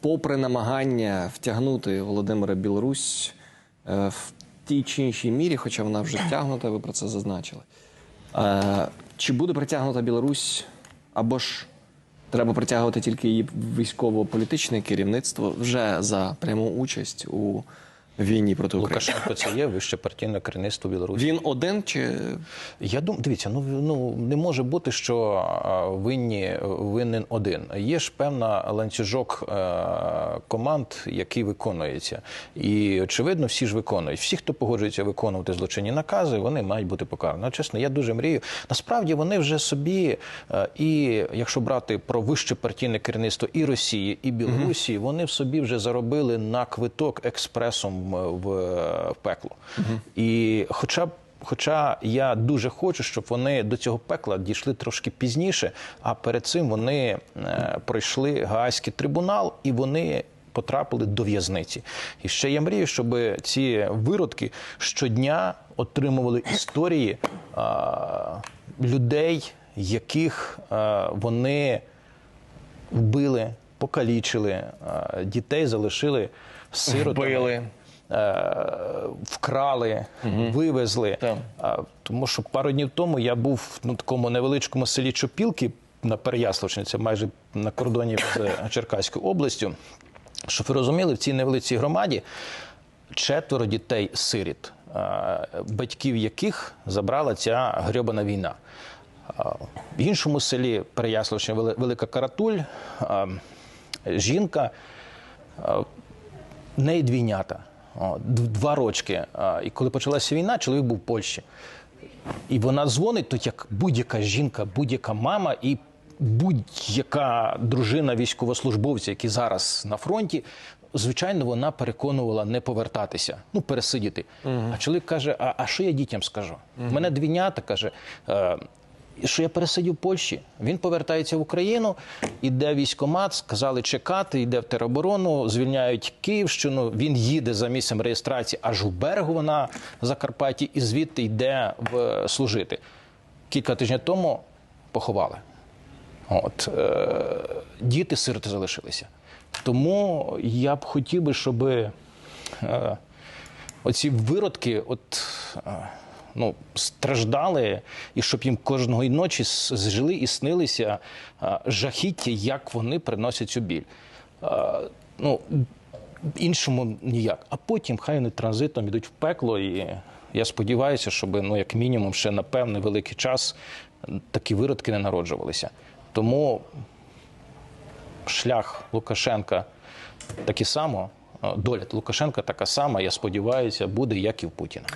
попри намагання втягнути Володимира Білорусь е, в тій чи іншій мірі, хоча вона вже втягнута, ви про це зазначили. Е, Чи буде притягнута Білорусь або ж треба притягувати тільки її військово-політичне керівництво вже за пряму участь у війні проти України? Лукашенко це є вище партійне керівництво Білорусі. Він один чи Я думаю, дивіться, ну ну не може бути, що винні винен один. Є ж певна ланцюжок е, команд, який виконується, і очевидно, всі ж виконують. Всі, хто погоджується виконувати злочинні накази, вони мають бути покарані. Ну, Чесно, я дуже мрію. Насправді вони вже собі, е, і якщо брати про вище партійне керівництво і Росії, і Білорусі, вони в собі вже заробили на квиток експресом в, в пекло. І хоча б. Хоча я дуже хочу, щоб вони до цього пекла дійшли трошки пізніше, а перед цим вони е, пройшли Гаазький трибунал і вони потрапили до в'язниці. І ще я мрію, щоб ці виродки щодня отримували історії а, людей, яких а, вони вбили, покалічили, а, дітей залишили сиротами. Вбили. Е, вкрали, вивезли. Так. Тому що пару днів тому я був в такому невеличкому селі Чопілки на Переяславщині, майже на кордоні з Черкаською областю. Щоб ви розуміли, в цій невеличкій громаді четверо дітей сиріт, е, батьків яких забрала ця грьобана війна. В іншому селі Переяславщина Велика Каратуль, жінка в неї двійнята, два рочки. І коли почалася війна, чоловік був в Польщі. І вона дзвонить, то як будь-яка жінка, будь-яка мама і будь-яка дружина військовослужбовця, які зараз на фронті, звичайно, вона переконувала не повертатися, ну пересидіти. А чоловік каже: А, а що я дітям скажу? У мене двійнята каже. «Е, що я пересидів в Польщі. Він повертається в Україну, іде військомат, сказали чекати, йде в тероборону, звільняють Київщину. Він їде за місцем реєстрації аж у берегу на Закарпатті, і звідти йде в служити. Кілька тижнів тому поховали. От е, діти сироти залишилися. Тому я б хотів би, щоб е, оці виродки, от. е, Ну, страждали, і щоб їм кожної ночі с- жили і снилися жахіття, як вони приносять цю біль. Ну, іншому ніяк. А потім хай вони транзитом йдуть в пекло. І я сподіваюся, щоб ну, як мінімум ще на певний великий час такі виродки не народжувалися. Тому шлях Лукашенка такий само, доля Лукашенка така сама, я сподіваюся, буде, як і в Путіна.